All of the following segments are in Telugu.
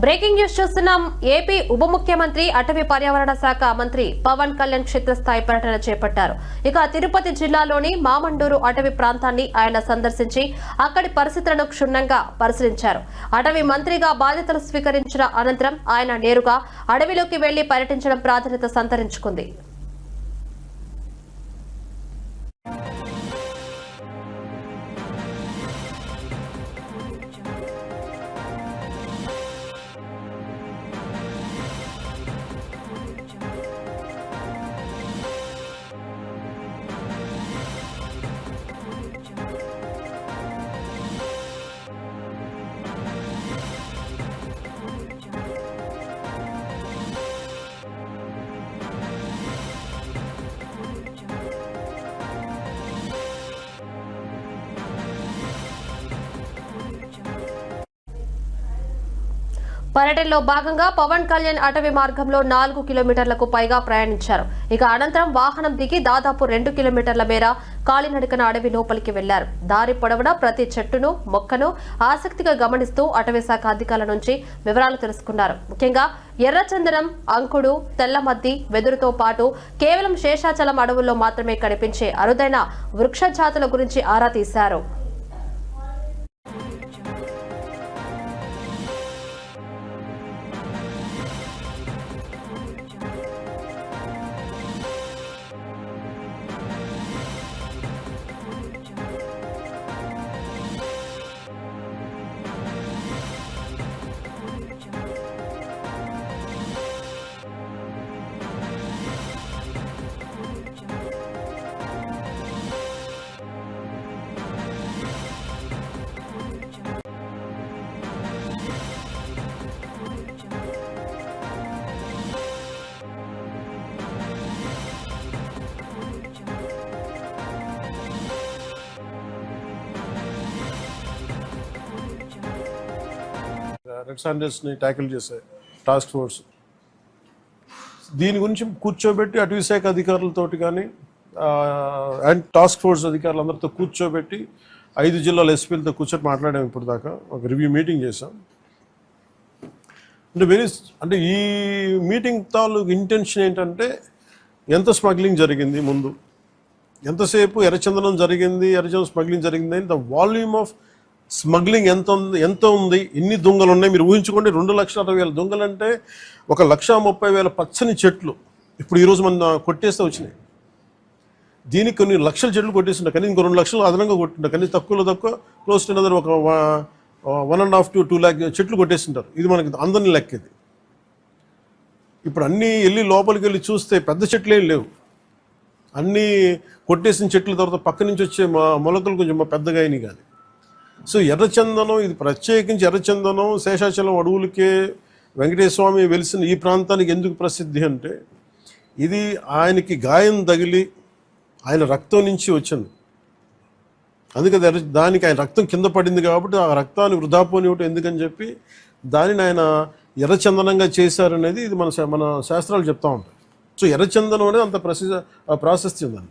బ్రేకింగ్ న్యూస్ చూస్తున్నాం. ఏపీ ఉప ముఖ్యమంత్రి అటవీ పర్యావరణ శాఖ మంత్రి పవన్ కళ్యాణ్ క్షేత్రస్థాయి పర్యటన చేపట్టారు. ఇక తిరుపతి జిల్లాలోని మామండూరు అటవీ ప్రాంతాన్ని ఆయన సందర్శించి అక్కడి పరిస్థితులను క్షుణ్ణంగా పరిశీలించారు. అటవీ మంత్రిగా బాధ్యతలు స్వీకరించిన అనంతరం ఆయన నేరుగా అడవిలోకి వెళ్ళి పర్యటించడం ప్రాధాన్యత సంతరించుకుంది. పర్యటనలో భాగంగా పవన్ కళ్యాణ్ అటవీ మార్గంలో నాలుగు కిలోమీటర్లకు పైగా ప్రయాణించారు. ఇక అనంతరం వాహనం దిగి దాదాపు రెండు కిలోమీటర్ల మేర కాలినడకన అడవి లోపలికి వెళ్ళారు. దారి పొడవునా ప్రతి చెట్టును మొక్కను ఆసక్తిగా గమనిస్తూ అటవీ శాఖ అధికారుల నుంచి వివరాలు తెలుసుకున్నారు. ముఖ్యంగా ఎర్రచందనం అంకుడు తెల్లమద్ది వెదురుతో పాటు కేవలం శేషాచలం అడవుల్లో మాత్రమే కనిపించే అరుదైన వృక్ష జాతుల గురించి ఆరా తీశారు. రెడ్ సాండర్స్ని ట్యాకిల్ చేసే టాస్క్ ఫోర్స్. దీని గురించి కూర్చోబెట్టి అటవీశాఖ అధికారులతోటి కానీ అండ్ టాస్క్ ఫోర్స్ అధికారులందరితో కూర్చోబెట్టి ఐదు జిల్లాల ఎస్పీలతో కూర్చొని మాట్లాడాము ఇప్పుడు దాకా ఒక రివ్యూ మీటింగ్ చేసాం అంటే వెరీ అంటే ఈ మీటింగ్ తాలూకు ఇంటెన్షన్ ఏంటంటే ఎంత స్మగ్లింగ్ జరిగింది ముందు? ఎంతసేపు ఎర్రచందనం జరిగింది ఎర్రచందనం స్మగ్లింగ్ జరిగింది ద వాల్యూమ్ ఆఫ్ స్మగ్లింగ్ ఎంత ఉంది ఎంత ఉంది ఎన్ని దొంగలు ఉన్నాయి మీరు ఊహించుకోండి. రెండు లక్షల అరవై వేల దొంగలు అంటే ఒక లక్ష ముప్పై వేల పచ్చని చెట్లు. ఇప్పుడు ఈరోజు మన కొట్టేస్తే వచ్చినాయి. దీనికి కొన్ని లక్షల చెట్లు కొట్టేస్తుంటాయి కానీ ఇంకో రెండు లక్షలు అదనంగా కొట్టిండే కానీ తక్కువలో తక్కువ క్లోజ్ టు అనదర్ ఒక one and half to two lakh చెట్లు కొట్టేస్తుంటారు. ఇది మనకి అందరిని లెక్కేది. ఇప్పుడు అన్నీ వెళ్ళి లోపలికి వెళ్ళి చూస్తే పెద్ద చెట్లు ఏం లేవు. అన్నీ కొట్టేసిన చెట్ల తర్వాత పక్క నుంచి వచ్చే మా మొలకలు కొంచెం పెద్దగా అయినాయి కానీ సో ఎర్రచందనం ఇది ప్రత్యేకించి ఎర్రచందనం శేషాచలం అడవులకే వెంకటేశ్వమి వెలిసిన ఈ ప్రాంతానికి ఎందుకు ప్రసిద్ధి అంటే ఇది ఆయనకి గాయం తగిలి ఆయన రక్తం నుంచి వచ్చింది. అందుకే ఎర్ర దానికి ఆయన రక్తం కింద పడింది కాబట్టి ఆ రక్తాన్ని వృధా పోనివ్వటం ఎందుకని చెప్పి దానిని ఆయన ఎర్రచందనంగా చేశారనేది ఇది మన శా- మన శాస్త్రాలు చెప్తా ఉంటాయి. సో ఎర్రచందనం అనేది అంత ప్రసిద్ధ ప్రాశస్తి ప్రాశస్త్యం దాన్ని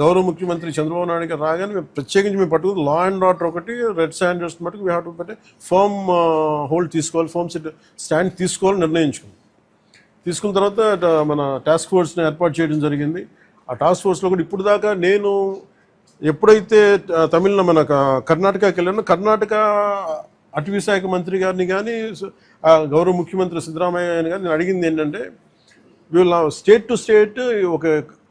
గౌరవ ముఖ్యమంత్రి చంద్రబాబు నాయుడు గారు రాగానే మేము ప్రత్యేకించి మేము పట్టుకుని లా అండ్ ఆర్డర్ ఒకటి రెడ్ స్టాండర్డ్స్ మటుకు వీ హ్యావ్ టు పెట్టే ఫర్మ్ హోల్డ్ తీసుకోవాలి ఫర్మ్ స్టాండ్ తీసుకోవాలని నిర్ణయించుకుంది తీసుకున్న తర్వాత మన టాస్క్ ఫోర్స్ని ఏర్పాటు చేయడం జరిగింది. ఆ టాస్క్ ఫోర్స్లో కూడా ఇప్పుడు దాకా నేను ఎప్పుడైతే తమిళన తమిళ మన కర్ణాటకకి వెళ్ళానో కర్ణాటక అటవీ శాఖ మంత్రి గారిని కానీ గౌరవ ముఖ్యమంత్రి సిద్ధరామయ్య గారిని కానీ నేను అడిగింది ఏంటంటే వీళ్ళ స్టేట్ టు స్టేట్ ఒక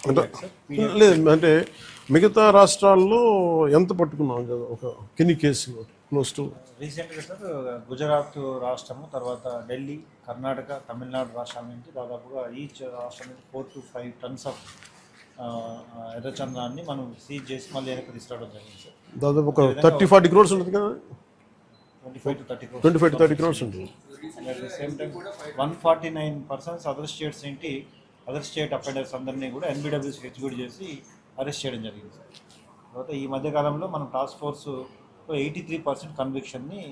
అంటే లేదు అంటే మిగతా రాష్ట్రాల్లో ఎంత పట్టుకున్నాం? కదా ఒక కిన్ని కేసు క్లోజ్ టు రీసెంట్గా సార్ గుజరాత్ రాష్ట్రము తర్వాత ఢిల్లీ కర్ణాటక తమిళనాడు రాష్ట్రాల నుంచి దాదాపుగా ఈచ్ రాష్ట్రం నుంచి four to five tons of ఎర్రచంద్రాన్ని మనం సీజ్ చేసి మళ్ళీ వెనక్కి తీసుకురావడం జరిగింది సార్ దాదాపు ఒక థర్టీ ఫార్టీ క్రోర్స్ ఉంటుంది కదా? Twenty five to thirty twenty five to thirty crores ఉంటుంది same time one forty nine persons other states ఏంటి అదర్ స్టేట్ అఫెండర్స్ అందరినీ కూడా ఎన్బిడబ్ల్యూస్ ఎగ్జిక్యూట్ చేసి అరెస్ట్ చేయడం జరిగింది సార్. తర్వాత ఈ మధ్యకాలంలో మనం task force eighty three percent కన్విక్షన్ని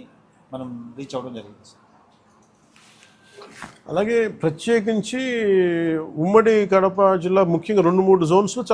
మనం రీచ్ అవ్వడం జరిగింది సార్. అలాగే ప్రత్యేకించి ఉమ్మడి కడప జిల్లా ముఖ్యంగా రెండు మూడు జోన్స్లో చాలా